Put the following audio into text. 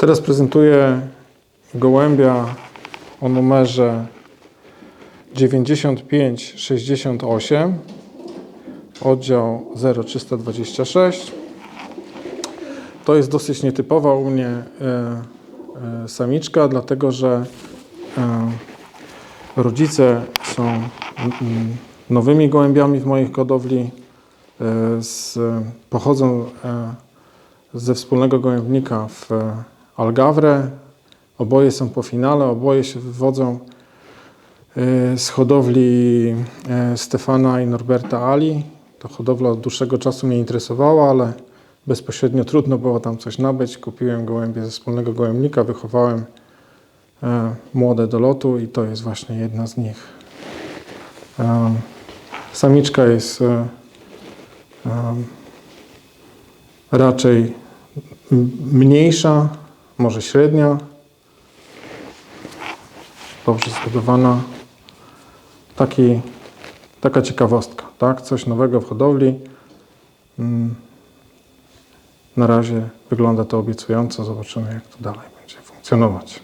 Teraz prezentuję gołębia o numerze 9568, oddział 0326. To jest dosyć nietypowa u mnie e, e, samiczka, dlatego że e, rodzice są nowymi gołębiami w moich hodowli. Pochodzą ze wspólnego gołębnika w Algawre. Oboje są po finale, oboje się wywodzą e, z hodowli e, Stefana i Norberta Ali. To hodowla od dłuższego czasu mnie interesowała, ale bezpośrednio trudno było tam coś nabyć. Kupiłem gołębie ze wspólnego gołębnika, wychowałem e, młode do lotu i to jest właśnie jedna z nich. Samiczka jest raczej mniejsza, może średnia, dobrze zbudowana. Taki, taka ciekawostka, tak? Coś nowego w hodowli. Mm. Na razie wygląda to obiecująco. Zobaczymy, jak to dalej będzie funkcjonować.